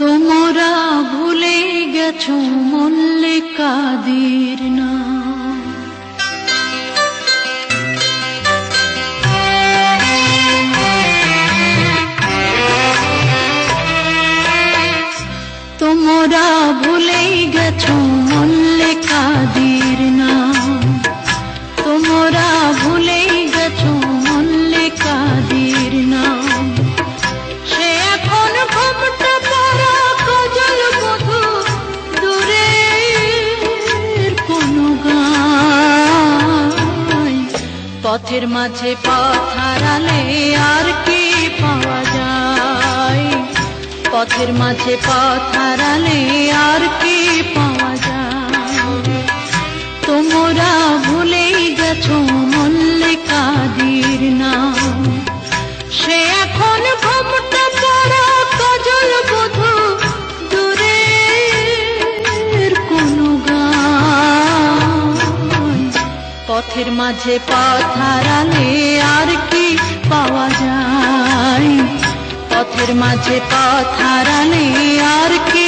তোমরা ভুলে গেছো মল্লিকাদের না তোমরা ভুলে গেছো মল্লিকাদের না পথের মাঝে পথ হারালে আর কি পাওয়া যায়? পথের মাঝে পথ হারালে পথের মাঝে পথ হারালে আর কি পাওয়া যায়? পথের মাঝে পথ হারালে আর কি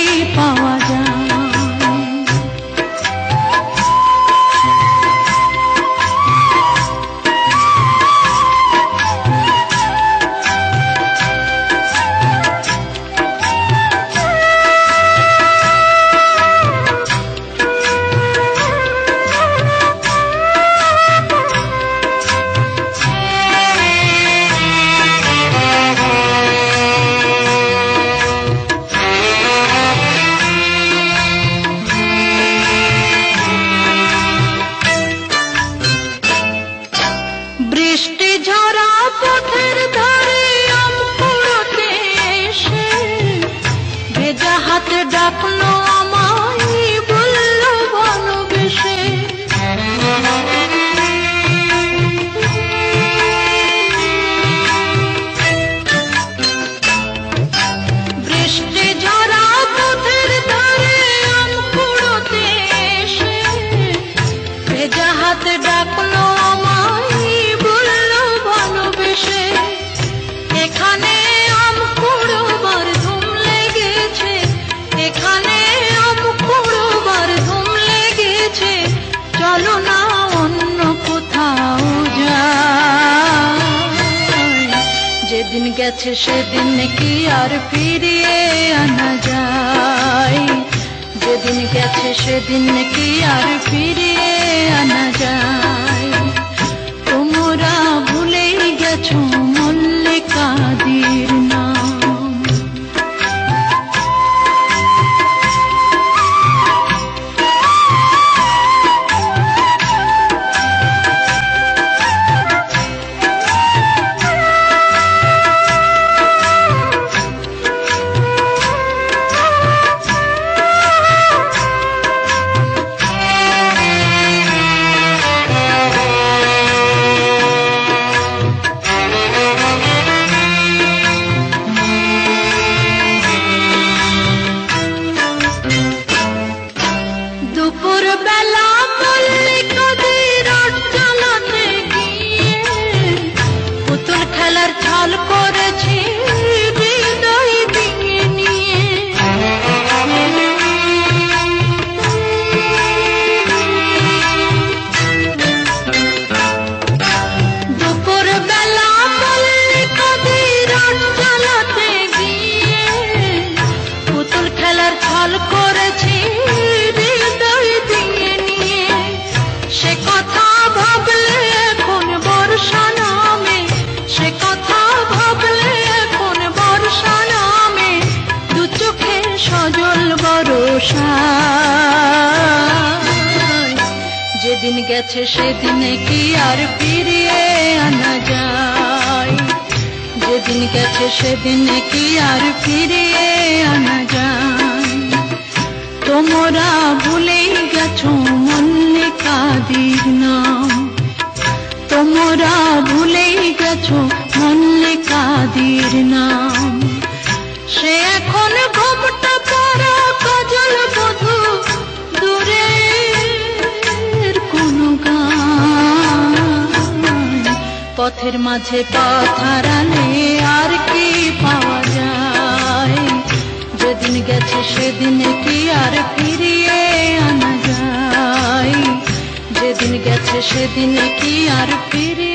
যেদিন গেছে সেদিন কি আর ফিরিয়ে আনা যায়। যেদিন গেছে সেদিন কি আর ফিরিয়ে আনা যায়। খেলার ছল করেছি গেছে সেদিনে কি আর ফিরিয়ে আনা যায়? যেদিন গেছে সেদিনে কি আর ফিরিয়ে আনা যায়? তোমরা ভুলেই গেছো মল্লিকাদের নাম। তোমরা ভুলেই গেছো মল্লিকাদের নাম। পথের মাঝে পথ আর কি পাওয়া যায়? যেদিন গেছে সেদিন কি আর ফিরিয়ে আনা যায়? যেদিন গেছে সেদিন কি আর ফিরিয়ে